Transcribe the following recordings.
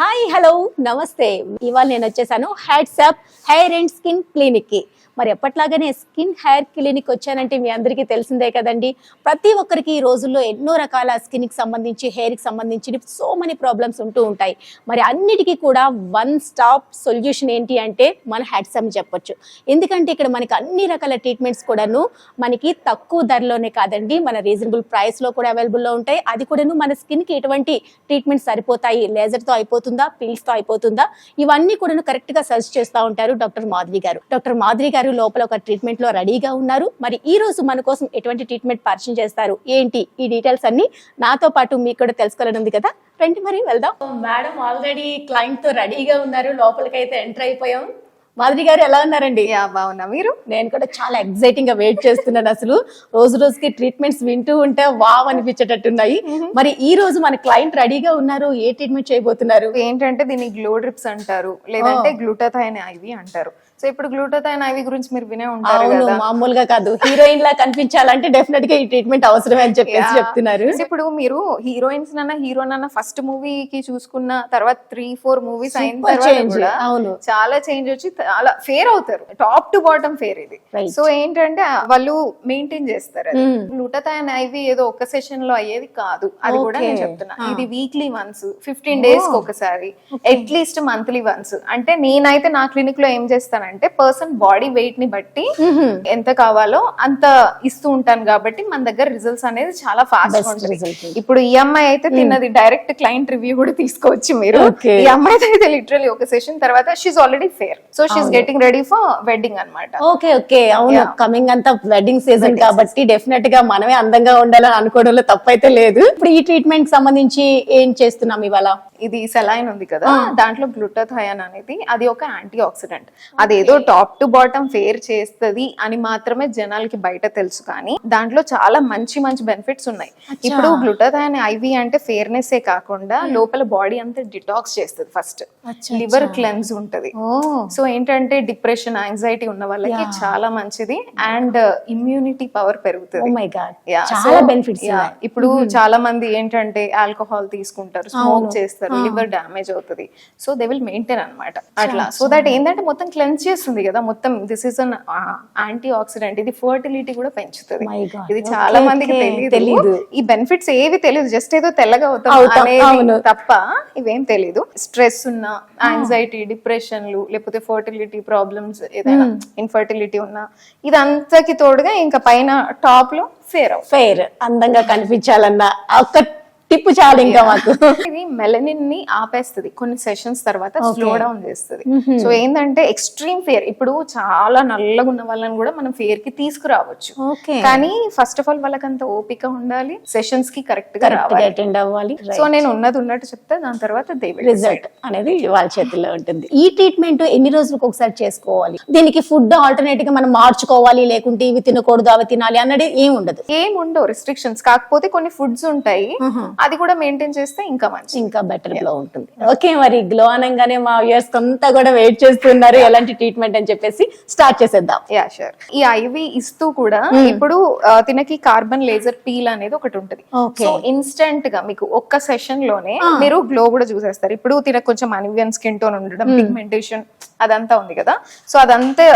Hi hello నమస్తే. ఇవాళ నేను వచ్చేసాను హ్యాట్సాప్ హెయిర్ అండ్ స్కిన్ క్లినిక్కి. మరి ఎప్పట్లాగానే స్కిన్ హెయిర్ క్లినిక్ వచ్చానంటే మీ అందరికీ తెలిసిందే కదండి. ప్రతి ఒక్కరికి ఈ రోజుల్లో ఎన్నో రకాల స్కిన్కి సంబంధించి హెయిర్కి సంబంధించి సో మెనీ ప్రాబ్లమ్స్ ఉంటూ ఉంటాయి. మరి అన్నిటికీ కూడా వన్ స్టాప్ సొల్యూషన్ ఏంటి అంటే మన హ్యాట్సాప్ చెప్పొచ్చు. ఎందుకంటే ఇక్కడ మనకి అన్ని రకాల ట్రీట్మెంట్స్ కూడాను మనకి తక్కువ ధరలోనే కాదండి. మన రీజనబుల్ ప్రైస్లో కూడా అవైలబుల్లో ఉంటాయి. అది కూడాను మన స్కిన్కి ఎటువంటి ట్రీట్మెంట్ సరిపోతాయి? లేజర్తో అయిపోతుందా? పీల్స్తో అయిపోతుందా? ఇవన్నీ కూడా కరెక్ట్గా సజెస్ట్ చేస్తూ ఉంటారు డాక్టర్ మాధవి గారు. డాక్టర్ మాధవి గారు లోపల ఒక ట్రీట్మెంట్లో రెడీగా ఉన్నారు. మరి ఈ రోజు మన కోసం ఎటువంటి ట్రీట్మెంట్ పరిచయం చేస్తారు? ఏంటి? ఈ డీటెయిల్స్ అన్ని నాతో పాటు మీకు కూడా తెలుసుకోవాలని కదా? రండి మరి వెళ్దాం. మేడం ఆల్రెడీ క్లయింట్తో రెడీగా ఉన్నారు. లోపలికైతే ఎంటర్ అయిపోయాం. మాధవి గారు ఎలా ఉన్నారండి? బాగున్నా. మీరు? నేను కూడా చాలా ఎక్సైటింగ్గా వెయిట్ చేస్తున్నాను అసలు. రోజు రోజుకి ట్రీట్మెంట్స్ వింటూ ఉంటే వావ్ అనిపించేటట్టున్నాయి. మరి ఈ రోజు మన క్లయింట్ రెడీగా ఉన్నారు. ఏ ట్రీట్మెంట్ చేయబోతున్నారు? ఏంటంటే దీన్ని గ్లో డ్రిప్స్ అంటారు. లేదంటే గ్లూటాథైన్ ఐవి అంటారు. సో ఇప్పుడు గ్లూటాథైన్ ఐవి గురించి మీరు వినే ఉంటారు అవును కదా. మామూలుగా కాదు. హీరోయిన్ లా కనిపించాలంటే డెఫినెట్గా ఈ ట్రీట్మెంట్ అవసరమే అని చెప్పేసి. చెప్తున్నారు. ఇప్పుడు మీరు హీరోయిన్స్ నన్న హీరో నన్న ఫస్ట్ మూవీకి చూసుకున్న తర్వాత త్రీ ఫోర్ మూవీస్ అయిన తర్వాత అవును. చాలా చేంజ్ వచ్చి చాలా ఫేర్ అవుతారు. టాప్ టు బాటమ్ ఫేర్ ఇది. సో ఏంటంటే వాళ్ళు మెయింటైన్ చేస్తారు Mm. గ్లూటాథైన్ ఐవి ఏదో ఒక సెషన్లో అయ్యేది కాదు. అది కూడా నేను. చెప్తున్నా. Ah. ఇది వీక్లీ వన్స్ ఫిఫ్టీన్ డేస్కి ఒకసారి. అట్లీస్ట్ మంత్లీ వన్స్ అంటే నేనైతే నా క్లినిక్లో ఏం చేస్తానంటే పర్సన్ బాడీ వెయిట్ని బట్టి ఎంత కావాలో అంత ఇస్తూ ఉంటాను కాబట్టి మన దగ్గర రిజల్ట్స్ అనేది చాలా ఫాస్ట్ ఉంటుంది. ఇప్పుడు ఈ అమ్మాయి అయితే తిన్నది డైరెక్ట్ క్లయింట్ రివ్యూ కూడా తీసుకోవచ్చు మీరు. ఈ అమ్మాయి అయితే లిటరలీ ఒక సెషన్ తర్వాత she's already fair so she's getting ready for wedding అన్నమాట. Okay okay. అవును. కమింగ్ అంతా వెడ్డింగ్ సీజన్ కాబట్టి డెఫినెట్గా మనమే అందంగా ఉండాలని అనుకోవడంలో తప్పైతే లేదు. ఇప్పుడు ఈ ట్రీట్మెంట్ సంబంధించి ఏం చేస్తున్నాం ఇవాళ? ఇది సెలైన్ ఉంది కదా. దాంట్లో గ్లూటాథయాన్ అనేది అది ఒక యాంటీ ఆక్సిడెంట్ అదేదో టాప్ టు బాటమ్ ఫేర్ చేస్తది అని మాత్రమే జనాలకి బయట తెలుసు కానీ దాంట్లో చాలా మంచి మంచి బెనిఫిట్స్ ఉన్నాయి. ఇప్పుడు గ్లూటాథయాన్ ఐవి అంటే ఫేర్నెస్ ఏ కాకుండా లోపల బాడీ అంతా డిటాక్స్ చేస్తుంది ఫస్ట్ లివర్ క్లెన్స్ ఉంటది. సో ఏంటంటే డిప్రెషన్ యాంగ్జైటీ ఉన్న వాళ్ళకి చాలా మంచిది అండ్ ఇమ్యూనిటీ పవర్ పెరుగుతుంది. మై గాడ్ Yeah, చాలా బెనిఫిట్స్ ఇప్పుడు మంది ఏంటంటే ఆల్కహాల్ తీసుకుంటారు స్మోక్ చేస్తారు లివర్ డ్యామేజ్ అవుతుంది. సో దే విల్ మెయింటైన్ అన్నమాట. అట్లా. సో దట్ ఏంటంటే మొత్తం క్లెన్స్ చేస్తుంది కదా మొత్తం this is an antioxidant ఇది ఫర్టిలిటీ కూడా పెంచుతుంది. ఇది చాలా మందికి. తెలియదు. ఈ బెనిఫిట్స్ ఏవి తెలియదు జస్ట్ ఏదో తెల్లగా అవుతాం. తప్ప ఇవేం తెలీదు స్ట్రెస్ ఉన్న యాంగ్జైటీ డిప్రెషన్లు లేకపోతే ఫర్టిలిటీ ప్రాబ్లమ్స్ ఏదైనా ఇన్ఫర్టిలిటీ ఉన్నా ఇదంతకి తోడుగా ఇంకా పైన టాప్లో ఫేర్ ఫెయిర్ అందంగా కనిపించాలన్న ఒక్క టిప్పు చాలు ఇంకా మాకు. ఇది మెలనిన్ని ఆపేస్తుంది. కొన్ని సెషన్స్ తర్వాత స్లో డౌన్ చేస్తుంది. సో ఏంటంటే ఎక్స్ట్రీమ్ ఫేర్ ఇప్పుడు చాలా నల్లగా ఉన్న వాళ్ళని కూడా మనం ఫేర్కి తీసుకురావచ్చు. కానీ ఫస్ట్ ఆఫ్ ఆల్ వాళ్ళకంత ఓపిక ఉండాలి. సెషన్స్కి కరెక్ట్గా అటెండ్ అవ్వాలి. సో నేను ఉన్నది ఉన్నట్టు చెప్తే దాని తర్వాత రిజల్ట్ అనేది వాళ్ళ చేతుల్లో ఉంటుంది. ఈ ట్రీట్మెంట్ ఎన్ని రోజులకు ఒకసారి చేసుకోవాలి? దీనికి ఫుడ్ ఆల్టర్నేట్గా మనం మార్చుకోవాలి లేకుంటే ఇవి తినకూడదు అవి తినాలి అన్నది ఏం ఉండదు. ఏం ఉండవు రిస్ట్రిక్షన్స్ కాకపోతే కొన్ని ఫుడ్స్ ఉంటాయి. అది కూడా మెయింటైన్ చేస్తే ఇంకా మంచి ఇంకా బెటర్ గ్లో ఉంటుంది. ఓకే మరి గ్లో అనగానే మా వ్యూయర్స్ అంతా కూడా వెయిట్ చేస్తున్నారు. ఎలాంటి ట్రీట్మెంట్ అని చెప్పేసి స్టార్ట్ చేసేద్దాం. యా షూర్ ఈ ఐవి ఇస్తూ కూడా ఇప్పుడు ఆ, తినకి కార్బన్ లేజర్ పీల్ అనేది ఒకటి ఉంటది. సో ఇన్స్టెంట్గా మీకు ఒక్క సెషన్లోనే మీరు గ్లో కూడా చూసేస్తారు. ఇప్పుడు తినకు కొంచెం అనివియన్ స్కిన్ టోన్ ఉండడం పిగ్మెంటేషన్ అదంతా ఉంది కదా. సో అదంతా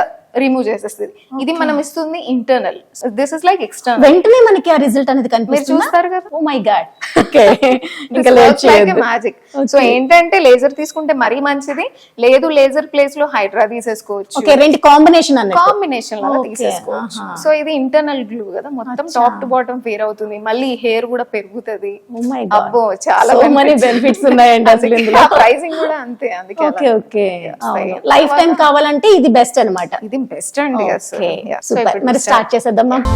రిమూవ్ చేసేస్తుంది. ఇది మనం ఇస్తుంది internal this is like external వెంటనే మనకి ఆ రిజల్ట్ అనేది కనిపిస్తుంది? చూస్తారు కదా. ఓ మై గాడ్ ఓకే ఇంకా మ్యాజిక్ సో ఏంటంటే లేజర్ తీసుకుంటే మరీ మంచిది. లేదు లేజర్ ప్లేస్లో హైడ్రా తీసేసుకోవచ్చు. ఓకే రెండు కాంబినేషన్ కాంబినేషన్ లాగా Okay, తీసేసుకోవచ్చు. సో ఇది ఇంటర్నల్ గ్లూ కదా. మొత్తం టాప్ టు బాటమ్ ఫేర్ అవుతుంది. మళ్ళీ హెయిర్ కూడా పెరుగుతుంది. గాడ్ అబ్బో చాలా మెనీ బెనిఫిట్స్ ఉన్నాయండి అసలు ఇందులో. ప్రైసింగ్ కూడా అంతే అందుకే. ఓకే ఓకే లైఫ్ టైం కావాలంటే ఇది బెస్ట్ అన్నమాట. ఇది బెస్ట్ అండి సూపర్ మరి స్టార్ట్ చేసేద్దాం మ్యామ్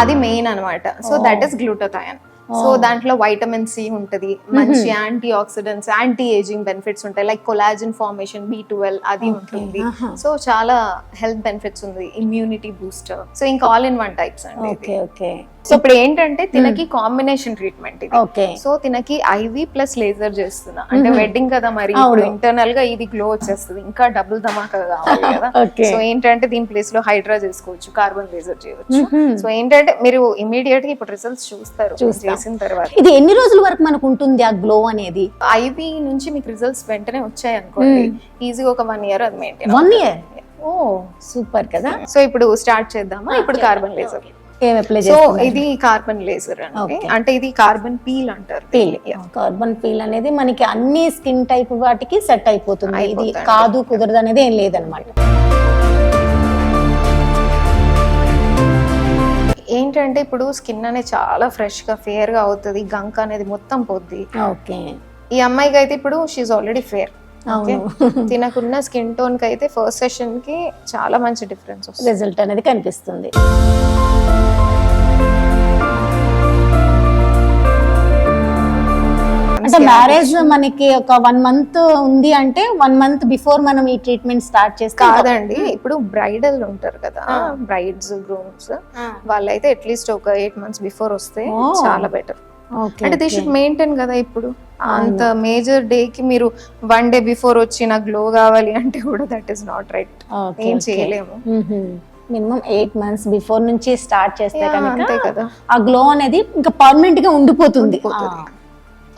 అది మెయిన్ అన్నమాట. So that is glutathione so దాంట్లో వైటమిన్ సి ఉంటది. మంచి antioxidants anti ageing benefits ఉంటాయి. Like collagen formation B twelve అది ఉంటుంది. సో చాలా హెల్త్ బెనిఫిట్స్ ఉంది. ఇమ్యూనిటీ బూస్టర్ సో ఇంకా ఆల్ ఇన్ వన్ టైప్స్ అండి. ఓకే ఓకే సో ఇప్పుడు ఏంటంటే తినకి కాంబినేషన్ ట్రీట్మెంట్ ఇది. ఓకే సో తినకి ఐవి ప్లస్ లేజర్ చేస్తున్నా. అంటే వెడ్డింగ్ కదా మరి ఇప్పుడు ఇంటర్నల్గా ఇది గ్లో వచ్చేస్తుంది. ఇంకా డబుల్ ధమాకా కావాలి కదా. సో ఏంటంటే దీని ప్లేస్లో హైడ్రా చేసుకోవచ్చు కార్బన్ లేజర్ చేయవచ్చు. సో ఏంటంటే మీరు ఇమీడియట్గా ఇప్పుడు రిజల్ట్స్ చూస్తారు. చేసిన తర్వాత. ఇది ఎన్ని రోజుల వరకు మనకు ఉంటుంది ఆ గ్లో అనేది? ఐవి నుంచి మీకు రిజల్ట్స్ వెంటనే వచ్చాయి అనుకోండి. ఈజీగా ఒక వన్ ఇయర్ అది maintain one year oh super కదా. సో ఇప్పుడు స్టార్ట్ చేద్దామా? ఇప్పుడు కార్బన్ లేజర్ సో ఇది కార్బన్ లేజర్ అండి. అంటే ఇది కార్బన్ పీల్ అంటారు పీల్ కార్బన్ పీల్ అనేది మనకి అన్ని స్కిన్ టైప్ వాటికి సెట్ అయిపోతుంది. ఇది. కాదు కుదరదు అనేది ఏం లేదనమాట. ఏంటంటే ఇప్పుడు స్కిన్ అనేది చాలా ఫ్రెష్గా ఫేర్గా అవుతుంది. గంక అనేది మొత్తం పోద్ది. ఓకే ఈ అమ్మాయికి అయితే ఇప్పుడు షీఈ్ ఆల్రెడీ ఫేర్ తినకున్న స్కిన్ టోన్కి అయితే ఫస్ట్ సెషన్కి చాలా మంచి డిఫరెన్స్ రిజల్ట్ అనేది కనిపిస్తుంది. అంటే మ్యారేజ్ మనకి ఒక వన్ మంత్ ఉంది అంటే వన్ మంత్ బిఫోర్ మనం ఈ ట్రీట్మెంట్ స్టార్ట్ చేస్తే కాదండి ఇప్పుడు బ్రైడల్ ఉంటారు కదా బ్రైడ్స్ గ్రూమ్స్ వాళ్ళైతే అట్లీస్ట్ ఒక ఎయిట్ మంత్స్ బిఫోర్ వస్తే. చాలా బెటర్ అంటే దే షుడ్ మెయింటైన్ కదా ఇప్పుడు అంత మేజర్ డే కి మీరు వన్ డే బిఫోర్ వచ్చి నాకు గ్లో కావాలి అంటే కూడా దట్ ఈస్ నాట్ రైట్ ఏం చేయలేము. మినిమం ఎయిట్ మంత్స్ బిఫోర్ నుంచి స్టార్ట్ చేస్తే కనుక కదా. ఆ గ్లో అనేది ఇంకా పర్మనెంట్గా ఉండిపోతుంది.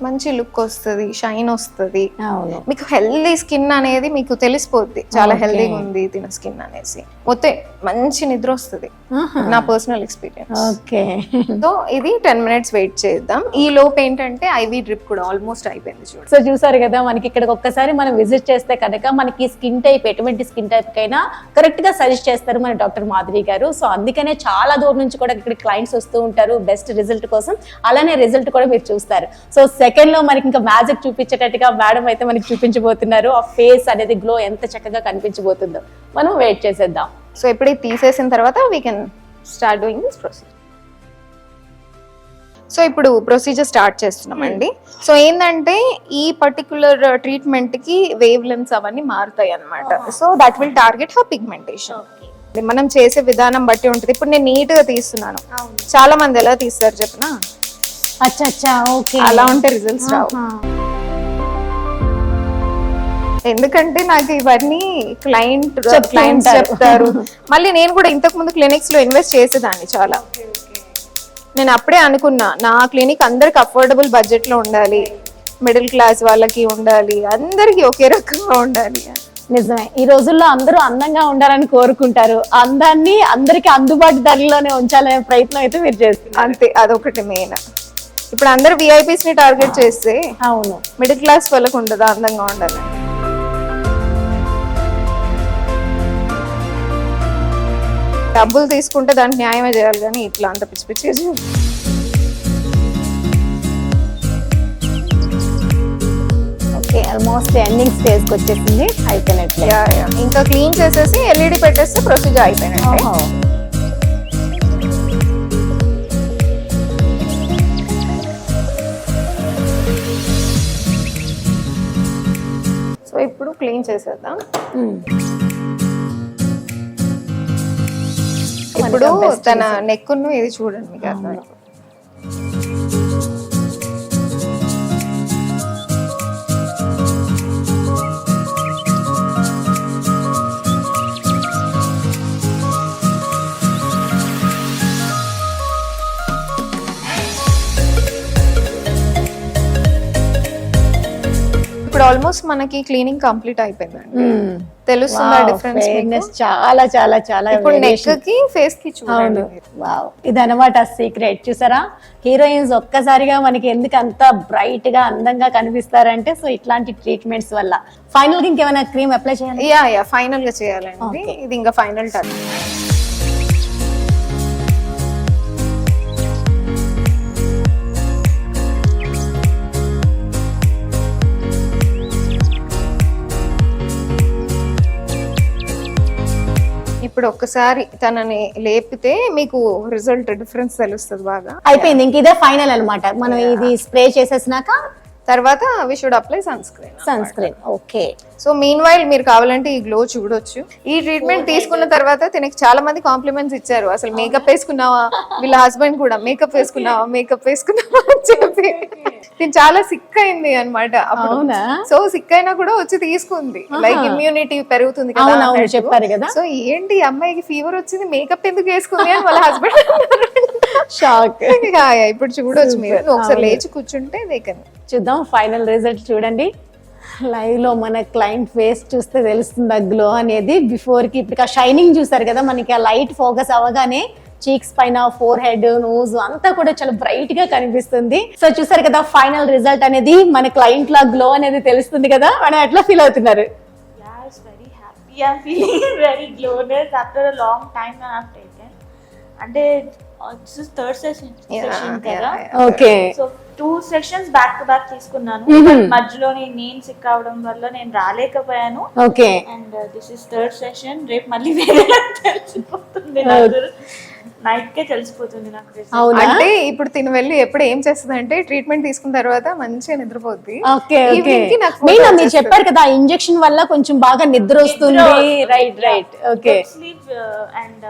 మంచి లుక్ వస్తుంది షైన్ వస్తుంది. అవును. మీకు హెల్దీ స్కిన్ అనేది మీకు తెలిసిపోద్ది. చాలా. హెల్దీగా ఉంది తిన స్కిన్ అనేసి. మొత్తం మంచి నిద్ర వస్తుంది. నా పర్సనల్ ఎక్స్పీరియన్స్. ఓకే. సో ఇది టెన్ మినిట్స్ వెయిట్ చేద్దాం. ఈ లోపు ఏంటంటే ఐవీ డ్రిప్ కూడా ఆల్మోస్ట్ అయిపోయింది చూడండి సో చూసారు కదా మనకి ఇక్కడ ఒక్కసారి మనం విజిట్ చేస్తే కనుక మనకి స్కిన్ టైప్ ఎటువంటి స్కిన్ టైప్ కైనా కరెక్ట్గా సజెస్ట్ చేస్తారు మన డాక్టర్ మాధురి గారు. సో అందుకనే చాలా దూరం నుంచి కూడా ఇక్కడ క్లయింట్స్ వస్తూ ఉంటారు. బెస్ట్ రిజల్ట్ కోసం అలానే రిజల్ట్ కూడా మీరు చూస్తారు. సో సెకండ్లో మనకి ఇంకా మ్యాజిక్ చూపించేటట్టుగా మేడం అయితే మనకి చూపించబోతున్నారు. ఆ ఫేస్ అనేది గ్లో ఎంత చక్కగా కనిపించబోతుందో. మనం వెయిట్ చేసేద్దాం. సో ఇప్పుడు తీసేసిన తర్వాత we can start doing this procedure so ఇప్పుడు ప్రొసీజర్ స్టార్ట్ చేస్తున్నామండి. సో ఏంటంటే ఈ పర్టికులర్ ట్రీట్మెంట్కి వేవ్ లెన్స్ అవన్నీ మారుతాయి అన్నమాట. So that will target her pigmentation మనం చేసే విధానం బట్టి ఉంటుంది. ఇప్పుడు నేను నీట్గా తీస్తున్నాను. చాలా మంది ఎలా తీస్తారు చెప్పనా? అచ్చా అచ్చా ఓకే. అలా ఉంటే రిజల్ట్స్ రావు. ఎందుకంటే నాకు ఇవన్నీ క్లయింట్ క్లయింట్స్. చెప్తారు. మళ్ళీ నేను కూడా ఇంతకు ముందు క్లినిక్స్లో ఇన్వెస్ట్ చేసేదాన్ని చాలా. నేను అప్పుడే అనుకున్నా నా క్లినిక్ అందరికి అఫోర్డబుల్ బడ్జెట్లో ఉండాలి. మిడిల్ క్లాస్ వాళ్ళకి ఉండాలి. అందరికి ఒకే రకంగా ఉండాలి. నిజమే. ఈ రోజుల్లో అందరూ అందంగా ఉండాలని కోరుకుంటారు. అందాన్ని అందరికి అందుబాటు ధరలోనే ఉంచాలనే ప్రయత్నం అయితే మీరు చేస్తున్నారు. అంతే అదొకటి మెయిన్ ఇప్పుడు అందరు విఐపీస్ని టార్గెట్ చేస్తే అవును. మిడిల్ క్లాస్ వాళ్ళకు ఉండదు? అందంగా ఉండాలి. డబ్బులు తీసుకుంటే దానికి న్యాయమే చేయాలి కానీ ఇట్లా అంత పిచ్చి పిచ్చి ఓకే ఆల్మోస్ట్ ఎండింగ్ స్టేజ్కి వచ్చేసింది. అయిపోయినట్లే ఇంకా క్లీన్ చేసేసి ఎల్ఈడి పెట్టేస్తే ప్రొసీజర్ అయిపోయినట్టే. క్లీన్ చేసేద్దాం. ఇప్పుడు తన నెక్కును ఇది చూడండి మీకు ఆల్మోస్ట్ మనకి క్లీనింగ్ కంప్లీట్ అయిపోయిందండి. మ్మ్. తెలుస్తుందా డిఫరెన్స్ fairness చాలా చాలా చాలా ఇప్పుడు. నెక్కి ఫేస్కి చూడండి వావ్ ఇదనమాట సీక్రెట్ చూసారా? హీరోయిన్స్ ఒక్కసారిగా మనకి ఎందుకు అంత బ్రైట్గా అందంగా కనిపిస్తారంటే సో ఇట్లాంటి ట్రీట్మెంట్స్ వల్ల. ఫైనల్గా ఇంకేమైనా క్రీమ్ అప్లై చేయాలి? యా యా ఫైనల్గా చేయాలండి. ఇది ఇంకా ఫైనల్ టచ్ ఇప్పుడు ఒక్కసారి తనని లేపితే మీకు రిజల్ట్ డిఫరెన్స్ తెలుస్తుంది బాగా. అయిపోయింది. ఇంక ఇదే ఫైనల్ అన్నమాట. మనం ఇది స్ప్రే చేసేసినాక తర్వాత we should apply sunscreen sunscreen okay. So meanwhile మీరు కావాలంటే ఈ గ్లో చూడొచ్చు. ఈ ట్రీట్మెంట్ తీసుకున్న తర్వాత తినకి చాలా మంది కాంప్లిమెంట్స్ ఇచ్చారు. అసలు మేకప్ వేసుకున్నావా? వీళ్ళ హస్బెండ్ కూడా మేకప్ వేసుకున్నావా? మేకప్ వేసుకున్నావా అని చెప్పి. తిని చాలా సిక్ అయింది అనమాట? సో సిక్ అయినా కూడా వచ్చి తీసుకుంది. లైక్ ఇమ్యూనిటీ పెరుగుతుంది కదా. చెప్పారు కదా. సో ఏంటి అమ్మాయికి ఫీవర్ వచ్చింది? మేకప్ ఎందుకు వేసుకుంది అని వాళ్ళ హస్బెండ్ షాక్ ఇప్పుడు చూడొచ్చు మీరు. ఒకసారి లేచి కూర్చుంటే చూద్దాం ఫైనల్ రిజల్ట్ చూడండి. లైవ్లో మన క్లయింట్ ఫేస్ చూస్తే తెలుస్తుంది ఆ గ్లో అనేది బిఫోర్కి ఇప్పుడు ఆ షైనింగ్ చూసారు కదా మనకి ఆ లైట్ ఫోకస్ అవ్వగానే చీక్స్ పైన ఫోర్ హెడ్ నోజ్ అంతా కూడా చాలా బ్రైట్గా కనిపిస్తుంది సో చూసారు కదా ఫైనల్ రిజల్ట్ అనేది మన క్లయింట్ లా గ్లో అనేది తెలుస్తుంది కదా మనం ఎట్లా ఫీల్ అవుతున్నారు very I was very happy. I'm feeling very. అంటే this is third session session కదా. Okay so two sessions back to back తీసుకున్నాను. Mhm. మధ్యలో నేను సిక్ అవడం వల్ల నేను రాలేకపోయాను. Okay and this is third session రేపు మళ్ళీ వేరే తెలిసిపోతుంది నాకు. నైట్ కే తెలిసిపోతుంది నాకు అంటే ఇప్పుడు తిని వెళ్ళి ఎప్పుడు ఏం చేస్తుంది అంటే ట్రీట్మెంట్ తీసుకున్న తర్వాత మంచిగా నిద్రపోద్ది. మీరు చెప్పారు కదా ఇంజెక్షన్ వల్ల కొంచెం బాగా నిద్ర వస్తుంది. Right right okay sleep and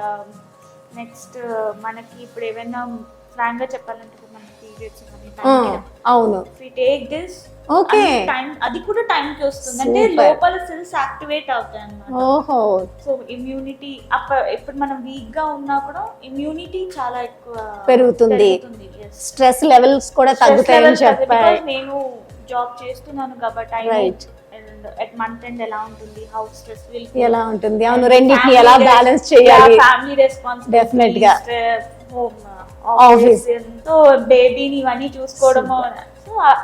next మనకి ఇప్పుడు ఏమైనా ఫ్రాంక్గా చెప్పాలంటే మనకి పీరియడ్స్ అవును. We take this Okay. Time అది కూడా టైం కి వస్తుంది. అంటే. లోపల సెల్స్ యాక్టివేట్ అవుతాయి అన్నమాట ఓహో. సో ఇమ్యూనిటీ అప్ప ఇప్పుడు మనం వీక్గా ఉన్నా కూడా ఇమ్యూనిటీ చాలా ఎక్కువ పెరుగుతుంది. స్ట్రెస్ లెవెల్స్ కూడా తగ్గుతాయని చెప్పారు. నేను జాబ్ చేస్తున్నాను కాబట్టి Right. ఎట్ మంత్ ఎండ్ ఎలా ఉంటుంది హౌ స్ట్రెస్ ఎలా ఉంటుంది అవును రెండింటిని ఎలా బ్యాలెన్స్ చేయాలి ఫ్యామిలీ రెస్పాన్సిబిలిటీ Definite గా. హోమ్. ఆఫీస్ ఎంతో బేబీని ఇవన్నీ చూసుకోవడము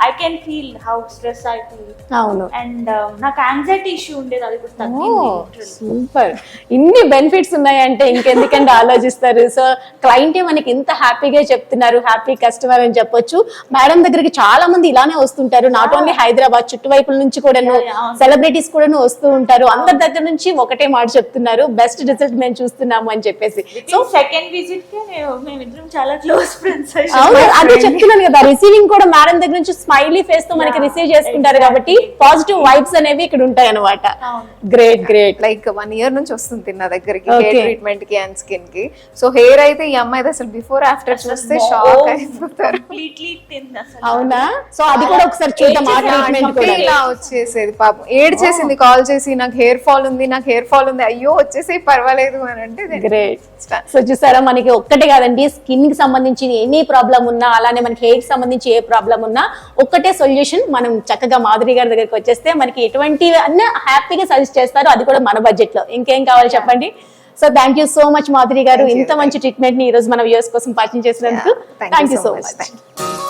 I can feel how stress I feel అవును. అండ్ నాకు యాంగ్జైటీ ఇష్యూ ఉండేది అది కూడా తగ్గింది. సూపర్. ఇన్ని బెనిఫిట్స్ ఉన్నాయంటే ఇంకెందుకంటే ఆలోచిస్తారు? సో క్లయింట్ మనకి ఇంత హ్యాపీగా చెప్తున్నారు హ్యాపీ కస్టమర్ అని చెప్పొచ్చు. మేడం దగ్గరికి చాలా మంది ఇలానే వస్తుంటారు. నాట్ ఓన్లీ హైదరాబాద్ చుట్టువైపుల నుంచి కూడాను. సెలబ్రిటీస్ కూడాను వస్తూ ఉంటారు. అందరి దగ్గర నుంచి ఒకటే మాట చెప్తున్నారు బెస్ట్ రిజల్ట్ మేము చూస్తున్నాము అని చెప్పేసి. సో సెకండ్ విజిట్కి మేమిద్దరం చాలా క్లోజ్ ఫ్రెండ్స్ అవును అదే చెప్తున్నాను కదా రిసీవింగ్ కూడా మేడం దగ్గర నుంచి స్మైలీ ఫేస్తో మనకి రిసీవ్ చేసుకుంటారు కాబట్టి పాజిటివ్ వైబ్స్ అనేవి ఇక్కడ ఉంటాయి అనమాట. Great great like one year నుంచి వస్తుంది నా దగ్గరికి ట్రీట్మెంట్కి అండ్ స్కిన్కి. సో హెయిర్ అయితే ఈ అమ్మాయిది అసలు బిఫోర్ ఆఫ్టర్ చూస్తే షాక్ అయిపోతారు. కంప్లీట్లీ తిన్ అసలు. అవునా? సో అది కూడా ఒకసారి చూద్దాం ఆ ట్రీట్మెంట్ అంటే కూడా. ఇలా వచ్చేసేది పాపం. ఏడ్ చేసింది కాల్ చేసి నాకు హెయిర్ ఫాల్ ఉంది నాకు హెయిర్ ఫాల్ ఉంది అయ్యో వచ్చేసి పర్వాలేదు అని అంటే గ్రేట్. సో చూసారా మనకి ఒక్కటే కాదండి. స్కిన్కి సంబంధించి ఎనీ ప్రాబ్లం ఉన్నా అలానే మనకి హెయిర్కి సంబంధించి ఏ ప్రాబ్లం ఉన్నా ఒక్కటే సొల్యూషన్ మనం చక్కగా మాధురి గారి దగ్గరికి వచ్చేస్తే మనకి ఎటువంటి అన్న హ్యాపీగా సజెస్ట్ చేస్తారు. అది కూడా మన బడ్జెట్లో. ఇంకేం కావాలి చెప్పండి? So thank you so much Madhuri గారు. ఇంత మంచి ట్రీట్మెంట్ని ఈ రోజు మన వ్యూస్ కోసం పరిచయం చేసినందుకు థ్యాంక్ యూ సో. మచ్.